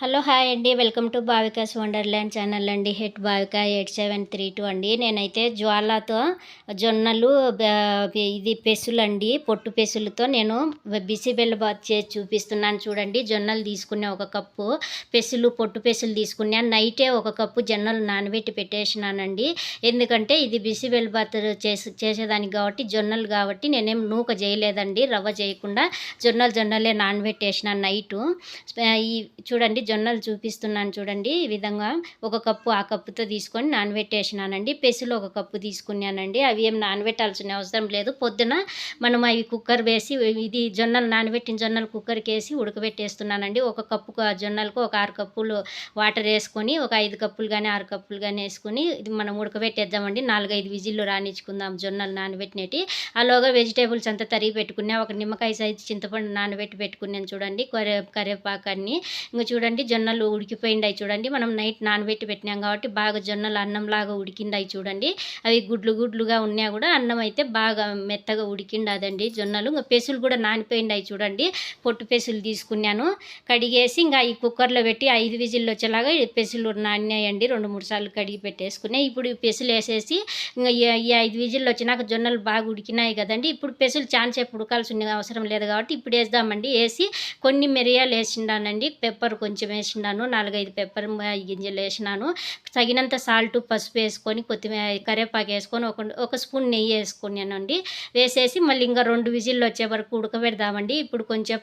Hello hi అండి. Welcome to Bhavikas wonderland channel అండి. Head Bhavika eight seven three two అండి. నేనైతే జ్వాలతో జొన్నలు ఇది పెసులండి. పొట్టు పెసులతో నేను బిసిబెల్ల బాత్ చేసి చూపిస్తున్నాను చూడండి. జొన్నలు తీసుకునే ఒక కప్పు పెసులు పొట్టు పెసులు తీసుకున్నాను నైటే ఒక కప్పు జొన్నలు నానబెట్టి పెట్టేసినానండి. ఎందుకంటే ఇది బిసిబెల్ల బాత్ చేసి చేసేదానికి కాబట్టి జొన్నలు కాబట్టి నేనేం నూక చేయలేదండి. రవ్వ చేయకుండా జొన్నలు జొన్నలే నానబెట్టేసినాను నైటు. ఈ చూడండి జొన్నలు చూపిస్తున్నాను చూడండి. ఈ విధంగా ఒక కప్పు ఆ కప్పుతో తీసుకొని నానబెట్టేసినానండి. పెసులు ఒక కప్పు తీసుకున్నానండి. అవి ఏం నానబెట్టాల్సిన అవసరం లేదు. పొద్దున మనం అవి కుక్కర్ వేసి ఇది జొన్నలు నానబెట్టిన జొన్నలు కుక్కర్కి వేసి ఉడకబెట్టేస్తున్నానండి. ఒక కప్పు జొన్నలకు ఒక ఆరు కప్పులు వాటర్ వేసుకొని ఒక ఐదు కప్పులు కానీ ఆరు కప్పులు కానీ వేసుకొని ఇది మనం ఉడకబెట్టేద్దామండి. నాలుగైదు విజిల్లు రానిచ్చుకుందాం జొన్నలు నానబెట్టినవి అలాగా వెజిటేబుల్స్ అంతా తరిగి పెట్టుకున్నా ఒక నిమ్మకాయ సైజు చింతపండు నానబెట్టి పెట్టుకున్నాను చూడండి. కరే కరివేపాకు అన్ని ఇంకా చూడండి జొన్నలు ఉడికిపోయిండాయి చూడండి. మనం నైట్ నానబెట్టి పెట్టినాం కాబట్టి బాగా జొన్నలు అన్నంలాగా ఉడికిండాయి చూడండి. అవి గుడ్లు గుడ్లుగా ఉన్నా కూడా అన్నం అయితే బాగా మెత్తగా ఉడికిండదండి జొన్నలు. ఇంకా పెసులు కూడా నానిపోయిండాయి చూడండి. పొట్టు పెసులు తీసుకున్నాను. కడిగేసి ఇంకా ఈ కుక్కర్లో పెట్టి ఐదు విజిల్లు వచ్చేలాగా ఈ పెసులు నానినాయండి. రెండు మూడు సార్లు కడిగి పెట్టేసుకున్నాయి ఇప్పుడు ఈ పెసులు వేసేసి ఇంకా ఈ ఈ ఐదు విజిల్లు వచ్చినాక జొన్నలు బాగా ఉడికినాయి కదండి. ఇప్పుడు పెసులు చాలాసేపు ఉడకాల్సిన అవసరం లేదు కాబట్టి ఇప్పుడు వేద్దామండి. వేసి కొన్ని మిరియాలు వేసిండానండి. పెప్పర్ కొంచెం వేసినాను నాలుగైదు పెప్పర్ గింజలు వేసినాను. తగినంత సాల్ట్ పసుపు వేసుకొని కొత్తిమీర కరివేపాకు వేసుకొని ఒక ఒక స్పూన్ నెయ్యి వేసుకున్నానండి. వేసేసి మళ్ళీ ఇంకా రెండు విజిల్లు వచ్చే వరకు ఉడకబెడదామండి. ఇప్పుడు కొంచెం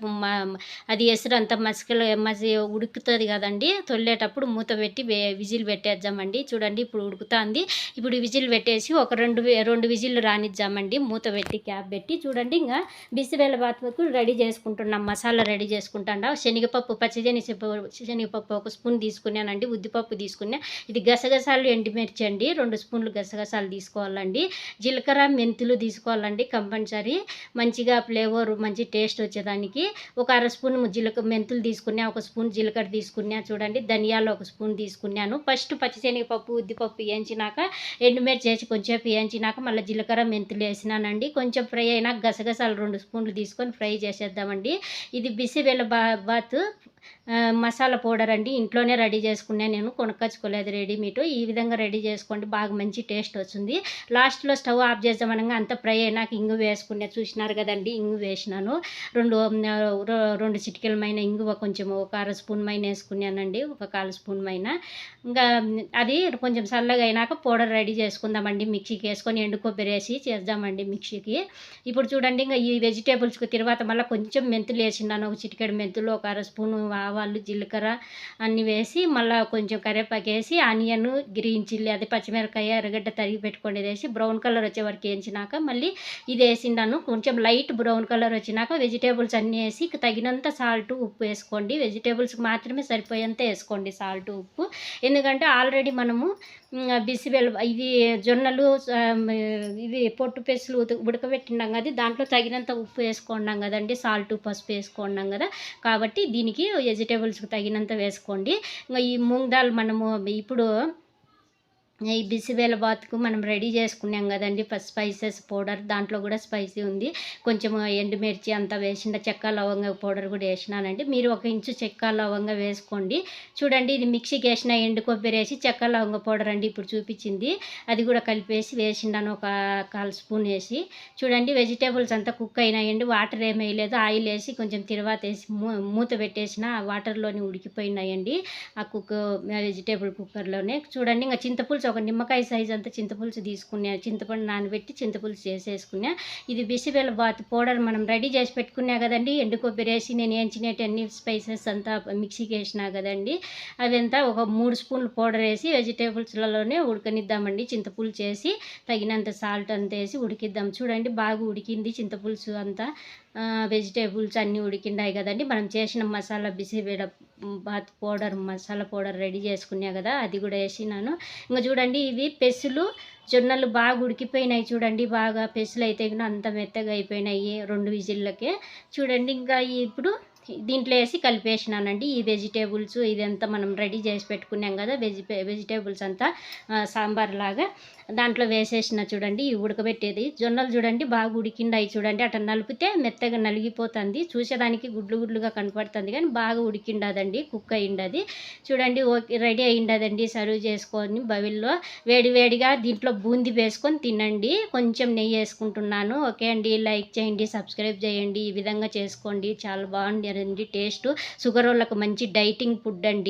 అది ఎసురు అంత మసికలు మసి ఉడుకుతుంది కదండి. తొల్లేటప్పుడు మూత పెట్టి విజిల్ పెట్టేద్దామండి. చూడండి ఇప్పుడు ఉడుకుతుంది. ఇప్పుడు విజిల్ పెట్టేసి ఒక రెండు వి- రెండు విజిల్లు రానిద్దామండి. మూత పెట్టి క్యాప్ పెట్టి. చూడండి ఇంకా బిసివేల బాత్కు రెడీ చేసుకుంటున్నాం. మసాలా రెడీ చేసుకుంటాండా. శనగపప్పు పచ్చిజని శనగపప్పు ఒక స్పూన్ తీసుకున్నానండి ఉద్దిపప్పు తీసుకున్నా. ఇది గసగసాలు ఎండిమిర్చి అండి రెండు స్పూన్లు గసగసాలు తీసుకోవాలండి. జీలకర్ర మెంతులు తీసుకోవాలండి కంపల్సరీ. మంచిగా ఫ్లేవర్ మంచి టేస్ట్ వచ్చేదానికి. ఒక అర స్పూన్ జీలక మెంతులు తీసుకున్నా ఒక స్పూన్ జీలకర్ర తీసుకున్నా చూడండి. ధనియాలు ఒక స్పూన్ తీసుకున్నాను. ఫస్ట్ పచ్చిశనగపప్పు ఉద్దిపప్పు వేయించినాక ఎండుమిర్చి వేసి కొంచెం వేయించినాక మళ్ళీ జీలకర్ర మెంతులు వేసినానండి. కొంచెం ఫ్రై అయినాక గసగసాలు రెండు స్పూన్లు తీసుకొని ఫ్రై చేసేద్దామండి. ఇది బిసిబెల్ల బా బాత్ మసాలా పౌడర్ అండి. ఇంట్లోనే రెడీ చేసుకున్నా నేను కొనుక్కొచ్చుకోలేదు రెడీమేడ్ ఈ విధంగా రెడీ చేసుకోండి. బాగా మంచి టేస్ట్ వస్తుంది. లాస్ట్లో స్టవ్ ఆఫ్ చేద్దామనగా అంత ఫ్రై అయినాక ఇంగు వేసుకున్నా చూసినారు కదండి ఇంగు వేసినాను. రెండు రెండు చిటికెల మైన ఇంగువ కొంచెం ఒక అర స్పూన్ మైన వేసుకున్నానండి. ఒక కాలు స్పూన్ మైన. ఇంకా అది కొంచెం చల్లగా అయినాక పౌడర్ రెడీ చేసుకుందామండి. మిక్సీకి వేసుకొని ఎండు కొబ్బరి వేసి చేద్దామండి మిక్సీకి. ఇప్పుడు చూడండి ఇంకా ఈ వెజిటేబుల్స్కి తర్వాత మళ్ళీ కొంచెం మెంతులు వేసినాను ఒక చిటికెడు మెంతులు ఒక అర స్పూను ఆవాలు జీలకర్ర అన్నీ వేసి మళ్ళీ కొంచెం కరివేపాకు వేసి ఆనియన్ గ్రీన్ చిల్లీ అదే పచ్చిమిరపకాయ ఎర్రగడ్డ తరిగి పెట్టుకొని వేసి బ్రౌన్ కలర్ వచ్చే వరకు వేయించినాక మళ్ళీ ఇది వేసిండాను. కొంచెం లైట్ బ్రౌన్ కలర్ వచ్చినాక వెజిటేబుల్స్ అన్నీ వేసి తగినంత సాల్ట్ ఉప్పు వేసుకోండి. వెజిటేబుల్స్కి మాత్రమే సరిపోయేంత వేసుకోండి సాల్ట్ ఉప్పు. ఎందుకంటే ఆల్రెడీ మనము బిసిబెల్ ఇది జొన్నలు ఇవి పొట్టు పెసులు ఉడకబెట్టినాం కదా దాంట్లో తగినంత ఉప్పు వేసుకున్నాం కదండి. సాల్ట్ పసుపు వేసుకున్నాం కదా. కాబట్టి దీనికి వెజిటేబుల్స్కి తగినంత వేసుకోండి. ఇంకా ఈ మూంగ్ దాల్ మనము ఇప్పుడు ఈ బిసిబేల బాత్కు మనం రెడీ చేసుకున్నాం కదండి. ఫస్ట్ స్పైసెస్ పౌడర్ దాంట్లో కూడా స్పైసీ ఉంది. కొంచెం ఎండుమిర్చి అంతా వేసిన చెక్క లవంగ పౌడర్ కూడా వేసినానండి. మీరు ఒక ఇంచు చెక్క లవంగ వేసుకోండి. చూడండి ఇది మిక్సీకి వేసిన ఎండు కొబ్బరి వేసి చెక్క లవంగ పౌడర్ అండి ఇప్పుడు చూపించింది. అది కూడా కలిపేసి వేసిండాను ఒక కాల్ స్పూన్ వేసి. చూడండి వెజిటేబుల్స్ అంతా కుక్ అయినాయండి. వాటర్ ఏమీ లేదు ఆయిల్ వేసి కొంచెం తిరువాత వేసి మూ- మూత పెట్టేసిన ఆ ఉడికిపోయినాయండి. ఆ కుక్ వెజిటేబుల్ కుక్కర్లోనే. చూడండి ఇంకా చింతపులుసు ఒక నిమ్మకాయ సైజ్ అంతా చింతపులుసు తీసుకున్నా చింతపండు నానబెట్టి చింతపులుసు చేసేసుకున్నా ఇది బిసిబెల్ల బాత్ పౌడర్ మనం రెడీ చేసి పెట్టుకున్నా కదండి ఎండు కొబ్బరి వేసి నేను వేయించినట్టు అన్ని స్పైసెస్ అంతా మిక్సీకి వేసినా కదండి అదంతా ఒక మూడు స్పూన్లు పౌడర్ వేసి వెజిటేబుల్స్లలోనే ఉడకనిద్దామండి చింతపులుసు చేసి తగినంత సాల్ట్ అంతా వేసి ఉడికిద్దాం. చూడండి బాగా ఉడికింది చింతపులుసు అంతా. వెజిటేబుల్స్ అన్నీ ఉడికిండాయి కదండి. మనం చేసిన masala bisibele bath powder masala powder ready చేసుకున్నా కదా అది కూడా వేసినాను. ఇంకా చూడండి ఇవి పెసులు జొన్నలు బాగా ఉడికిపోయినాయి చూడండి. బాగా పెసులు అయితే అంత మెత్తగా అయిపోయినాయి రెండు విజిల్లకే. చూడండి ఇంకా ఇప్పుడు దీంట్లో వేసి కలిపేసినానండి. ఈ వెజిటేబుల్స్ ఇదంతా మనం రెడీ చేసి పెట్టుకున్నాం కదా వెజి వెజిటేబుల్స్ అంతా సాంబార్ లాగా. దాంట్లో వేసేసిన చూడండి ఈ ఉడకబెట్టేది. జొన్నలు చూడండి బాగా ఉడికిండాయి చూడండి. అట్లా నలిపితే మెత్తగా నలిగిపోతుంది. చూసేదానికి గుడ్లు గుడ్లుగా కనపడుతుంది కానీ బాగా ఉడికిండదండి కుక్ అయిండది చూడండి ఓకే రెడీ అయిండదండి సర్వ్ చేసుకొని బవిల్లో. వేడివేడిగా దీంట్లో బూంది వేసుకొని తినండి. కొంచెం నెయ్యి వేసుకుంటున్నాను. ఓకే అండి లైక్ చేయండి సబ్స్క్రైబ్ చేయండి. ఈ విధంగా చేసుకోండి. చాలా బాగుంది టేస్ట్. షుగర్ వాళ్ళకు మంచి డైటింగ్ ఫుడ్ అండి.